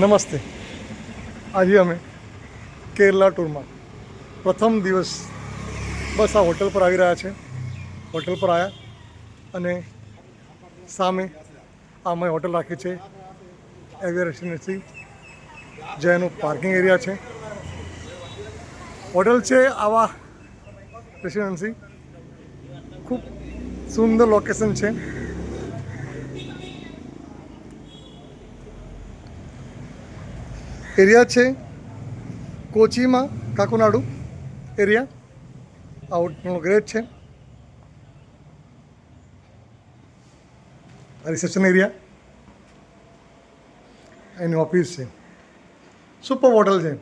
નમસ્તે. આજે અમે કેરલા ટૂરમાં પ્રથમ દિવસ બસ આ હોટલ પર આવી રહ્યા છે. હોટલ પર આવ્યા અને સામે આ અમે હોટલ રાખી છે. એવિયર રેસિડેન્સી જેનું પાર્કિંગ એરિયા છે. હોટલ છે આવા રેસિડેન્સી ખૂબ સુંદર લોકેશન છે. એરિયા છે કોચીમાં કાકુનાડુ એરિયા. આઉટનો ગ્રેટ છે. રિસેપ્શન એરિયા એની ઓફિસ છે. સુપર હોટલ છે.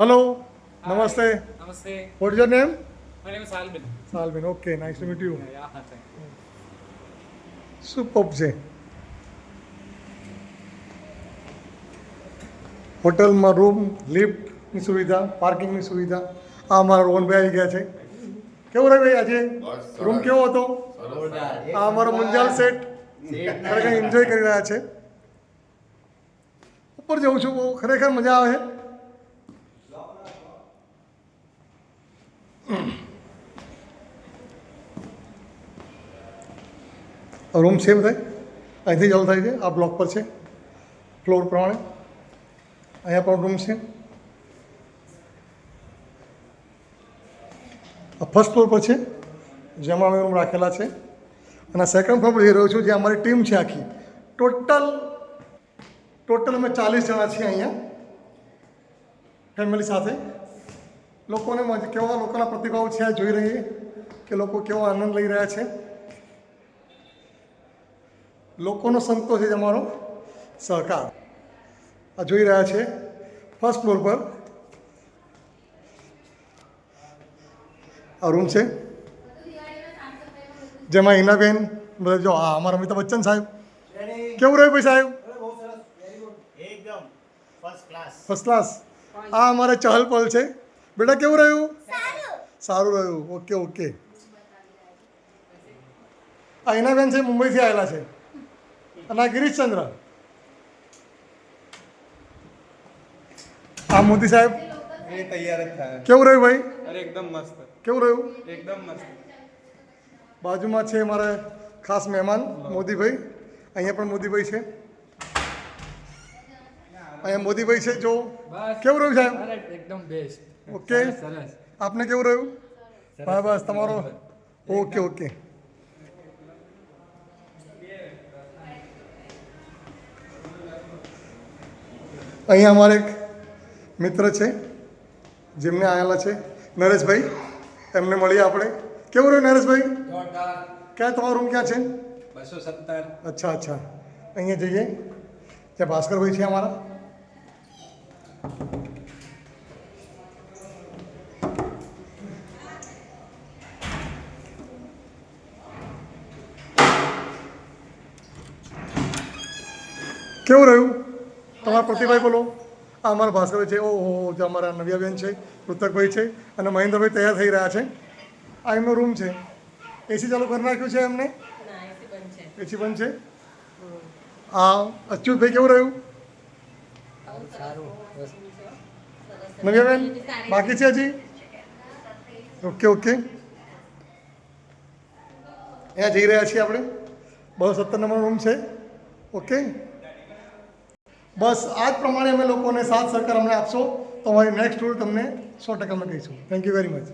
હલો નમસ્તે. Namaste. What your name name? Is સાલબેન okay nice to meet you super છે. હોટલમાં રૂમ લિફ્ટની સુવિધા પાર્કિંગની સુવિધા આ અમારા રોહનભાઈ આવી ગયા છે. કેવું રહ્યું ભાઈ આજે? રૂમ કેવો હતો? આ અમારો મુંજાલ સેટ. ખરેખર એન્જોય કરી રહ્યા છે. ઉપર જઉં છું બહુ ખરેખર મજા આવે. છે રૂમ સેમ થાય? અહીંથી ચાલુ થાય છે? આ બ્લોક પર છે? ફ્લોર પ્રમાણે? અહીંયા પણ રૂમ છે. ફર્સ્ટ ફ્લોર પર છે, જેમાં અમે રૂમ રાખેલા છે. અને સેકન્ડ ફ્લોર પર જઈ રહ્યો છું, જે અમારી ટીમ છે આખી. ટોટલ ટોટલ અમે ચાલીસ જણા છીએ અહીંયા. ફેમિલી સાથે. લોકોને કેવા લોકોના પ્રતિભાવ છે જોઈ રહીએ. કે લોકો કેવો આનંદ લઈ રહ્યા છે. લોકોનો સંતોષ છે અમારો સહકાર. આ જોઈ રહ્યા છે. ફર્સ્ટ ફ્લોર પર. આ રૂમ છે. જેમાં હિનાબેન બધા જો આ અમારા અમિતાભ બચ્ચન સાહેબ. કેવું રહ્યું ભાઈ સાહેબ? ફર્સ્ટ ક્લાસ આ અમારે ચહલ પહલ છે. બેટા કેવું રહ્યું? સારું. રહ્યું. ઓકે ઓકે આ હિનાબેન છે મુંબઈથી આવેલા છે. અને આ ગિરીશચંદ્ર. આ મોદી સાહેબ? એ તૈયાર જ થાય. કેવું રહ્યું ભાઈ? અરે એકદમ મસ્ત. કેવું રહ્યું? એકદમ મસ્ત. બાજુમાં છે મારા ખાસ મહેમાન મોદીભાઈ. અહીંયા પણ મોદીભાઈ છે. અહીંયા મોદીભાઈ છે જો. કેવું રહ્યું સાહેબ? એકદમ બેસ્ટ ઓકે. સરસ આપને કેવું રહ્યું? હા બસ તમારો. Okay okay. અહીંયા અમારે મિત્ર છે જેમને આવેલા છે. નરેશભાઈ એમને મળીએ આપણે. કેવું રહ્યું નરેશભાઈ? ક્યાં તમારો રૂમ ક્યાં છે? બસો સત્તર. અચ્છા અચ્છા. અહીંયા જઈએ. ત્યાં ભાસ્કરભાઈ છે અમારા. કેવું રહ્યું? તમારા પ્રતિભાઈ બોલો. આ અમારા ભાસ્કરભાઈ છે ઓહો જે અમારા નવ્યાબેન છે પૃથકભાઈ છે અને મહેન્દ્રભાઈ તૈયાર થઈ રહ્યા છે. આ એમનો રૂમ છે. એસી ચાલુ કરી નાખ્યું છે એમને? એસી બંધ છે. આ અચ્યુતભાઈ કેવું રહ્યું? નવ્યાબેન બાકી છે હજી? Okay okay. અહીંયા જઈ રહ્યા છીએ આપણે. બસો સત્તર નંબર રૂમ છે. ઓકે. બસ, આ જ પ્રમાણે અમે લોકોને સાથ સહકાર અમને આપશો. તો અમારી નેક્સ્ટ ટૂર તમને સો ટકા અમે કહીશું. Thank you very much